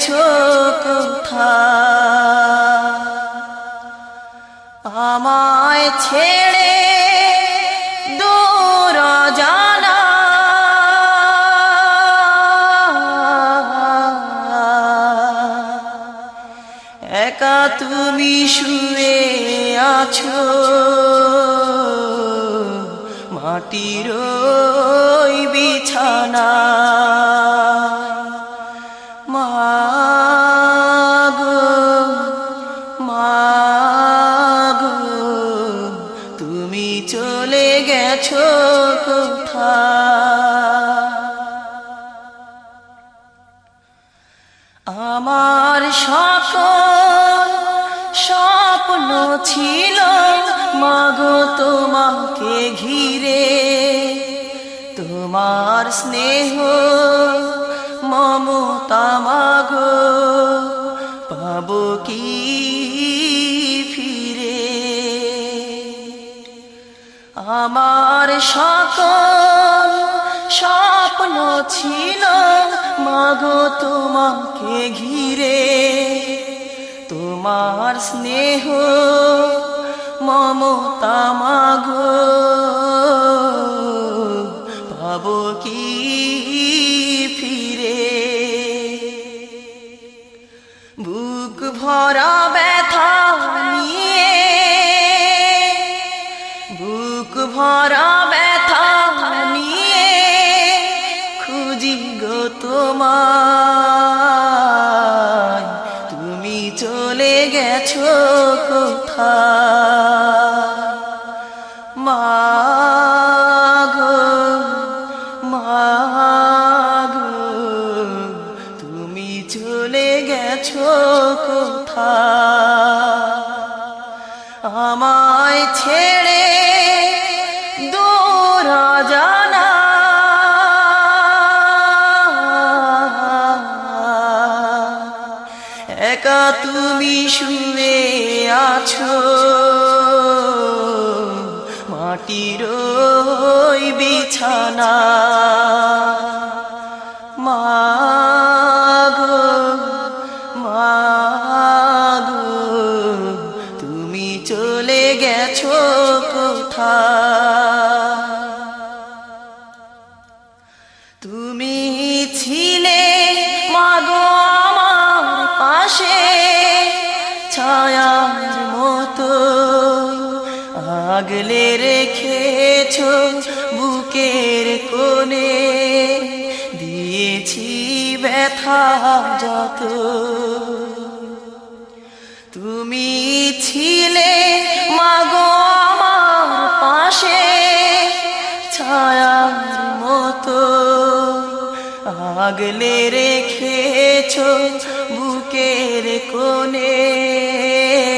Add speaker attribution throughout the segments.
Speaker 1: গেছো কোথায় আমায় ছেড়ে দূর জানা। একা তুমি শুয়ে আছো। মাটির বিছানা। গেছো কোথায়? আমার সকল স্বপ্ন ছিল, মাগো তোমাকে ঘিরে। তোমার স্নেহ, মমতা মাগো, পাবো কি আমার সকল স্বপ্ন ছিল মাগো তোমাকে ঘিরে। তোমার স্নেহ মমতা মাগো গেছো কোথায়? মাগো মাগো তুমি চলে গেছো কোথায়? আমায় ছেড়ে দূর তুমি শুয়ে আছো? মাটির বিছানা। মাগো মাগো তুমি চলে গেছো কোথায়? আগলে রেখেছো বুকের কোণে। দিয়েছি ব্যথা যত। তুমি ছিলে মাগো আমার পাশে, ছায়ার মতো। আগলে রেখেছ বুকের কোণে।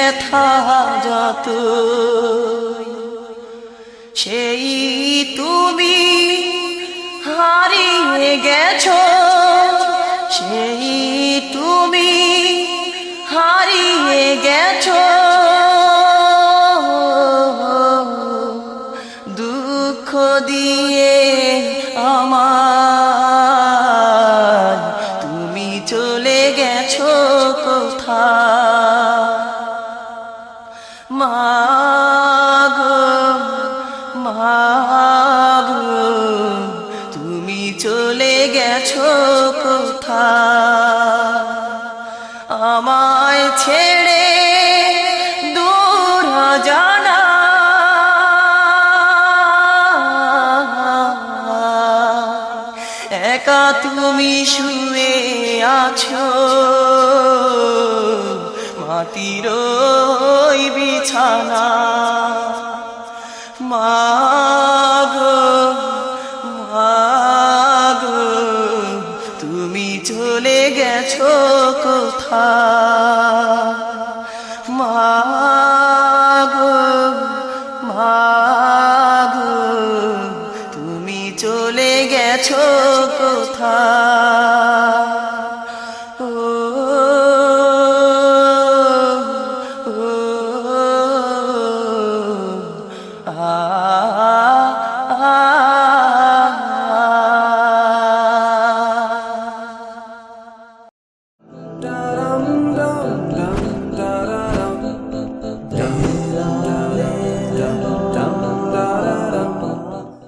Speaker 1: ব্যথা যত সেই তুমি হারিয়ে গেছো। সেই তুমি হারিয়ে গেছো। তুমি চলে গেছো কোথা আমায় ছেড়ে দূর জানা একা তুমি শুয়ে আছো মাটির বিছানা। মাগ মাগ তুমি চলে গেছো কোথা মাগ মাগ তুমি চলে গেছো কোথা